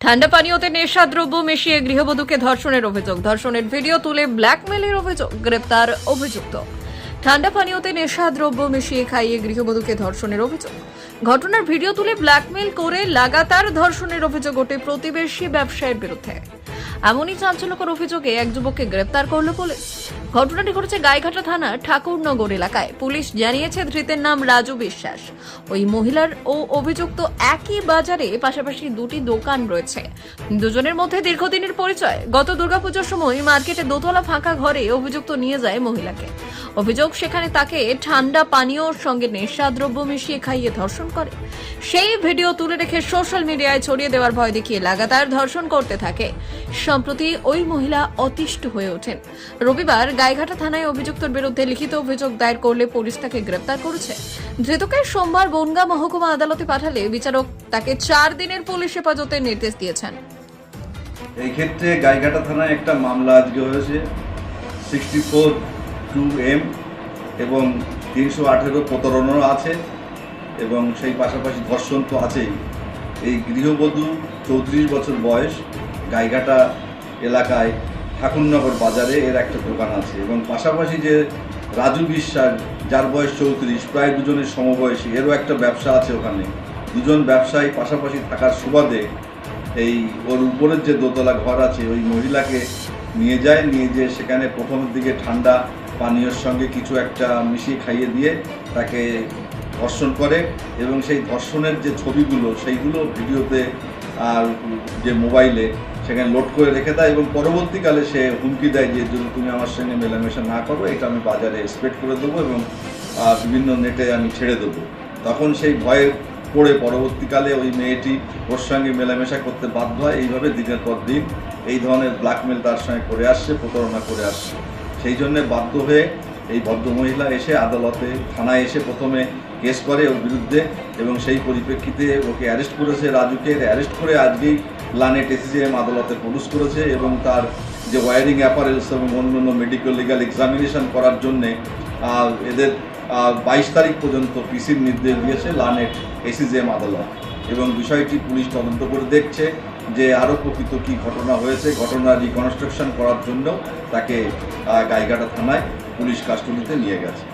ঠান্ডা পানীয়তে নেশাদ্রব্য মিশিয়ে গৃহবধূকে ধর্ষণের অভিযোগ। ধর্ষণের ভিডিও তুলে ব্ল্যাকমেলের অভিযোগ, গ্রেপ্তার অভিযুক্ত। ঠান্ডা পানীয়তে নেশাদ্রব্য মিশিয়ে খাইয়ে গৃহবধূকে ধর্ষণের অভিযোগ। ঘটনার ভিডিও তুলে ব্ল্যাকমেল করে লাগাতার ধর্ষণের অভিযোগ ওঠে প্রতিবেশী ব্যবসায়ীর বিরুদ্ধে। এমনই চাঞ্চল্যকর অভিযোগে এক যুবককে গ্রেপ্তার করল পুলিশ। ঘটনাটি ঘটেছে গাইঘাটা থানার ঠাকুরনগর এলাকায়। পুলিশ জানিয়েছে ধৃতের নাম রাজু বিশ্বাস। ওই মহিলার ও অভিযুক্ত একই বাজারে পাশাপাশি দুটি দোকান রয়েছে। দুজনের মধ্যে দীর্ঘদিনের পরিচয়। গত দুর্গাপুজোর সময় মার্কেটে দোতলা ফাঁকা ঘরে অভিযুক্ত নিয়ে যায় মহিলাকে। অভিযোগ, সেখানে তাকে ঠান্ডা পানীয়র সঙ্গে নেশাদ্রব্য মিশিয়ে খাইয়ে ধর্ষণ করে। সেই ভিডিও তুলে রেখে সোশ্যাল মিডিয়ায় ছড়িয়ে দেওয়ার ভয় দেখিয়ে লাগাতার ধর্ষণ করতে থাকে। সম্প্রতি ওই মহিলা অতিষ্ঠ হয়ে ওঠেন। রবিবার গাইঘাটা থানায় অভিযুক্তর বিরুদ্ধে লিখিত অভিযোগ দায়ের করলে পুলিশ তাকে গ্রেপ্তার করেছে। ধৃতকে সোমবার বনগা মহকুমা আদালতে পাঠালে বিচারক তাকে চার দিনের পুলিশ হেফাজতের নির্দেশ দিয়েছেন। এই ক্ষেত্রে গাইঘাটা থানায় একটা মামলা আজকে হয়েছে সিক্সটি ফোর টু এম এবং তিনশো আঠেরো প্রতারণাও আছে এবং সেই পাশাপাশি ধর্ষণ তো আছেই। এই গৃহবধূ চৌত্রিশ বছর বয়স, গাইঘাটা এলাকায় ঠাকুরনগর বাজারে এর একটা দোকান আছে এবং পাশাপাশি যে রাজু বিশ্বাস, যার বয়স চৌত্রিশ, প্রায় দুজনের সমবয়সী, এরও একটা ব্যবসা আছে ওখানে। দুজন ব্যবসায়ী পাশাপাশি থাকার সুবাদে এই ওর উপরের যে দোতলা ঘর আছে, ওই মহিলাকে নিয়ে যায়, নিয়ে যেয়ে সেখানে প্রথমের দিকে ঠান্ডা পানীয়র সঙ্গে কিছু একটা মিশিয়ে খাইয়ে দিয়ে তাকে ধর্ষণ করে এবং সেই ধর্ষণের যে ছবিগুলো, সেইগুলো ভিডিওতে আর যে মোবাইলে সেখানে লোড করে রেখে দেয় এবং পরবর্তীকালে সে হুমকি দেয় যে, যদি তুমি আমার সঙ্গে মেলামেশা না করো, এটা আমি বাজারে স্প্রেড করে দেবো এবং বিভিন্ন নেটে আমি ছেড়ে দেবো। তখন সেই ভয়ে পড়ে পরবর্তীকালে ওই মেয়েটি ওর সঙ্গে মেলামেশা করতে বাধ্য হয়। এইভাবে দিনের পর দিন এই ধরনের ব্ল্যাকমেল তার সঙ্গে করে আসছে, প্রতারণা করে আসছে। সেই জন্যে বাধ্য হয়ে এই ভদ্রমহিলা এসে আদালতে, থানায় এসে প্রথমে কেস করে ওর বিরুদ্ধে এবং সেই পরিপ্রেক্ষিতে ওকে অ্যারেস্ট করেছে রাজুকে। অ্যারেস্ট করে আজকেই লানেট এসিজিএম আদালতে প্রডিউস করেছে এবং তার যে ওয়ারিং অ্যাপারেলস এবং অন্যান্য মেডিকেল লিগাল এক্সামিনেশন করার জন্যে এদের বাইশ তারিখ পর্যন্ত পিসির নির্দেশ দিয়েছে লানেট এসিজেম আদালত। এবং বিষয়টি পুলিশ তদন্ত করে দেখছে যে আরও প্রকৃত কী ঘটনা হয়েছে। ঘটনা রিকনস্ট্রাকশন করার জন্য তাকে গাইঘাটা থানায় পুলিশ কাস্টডিতে নিয়ে গেছে।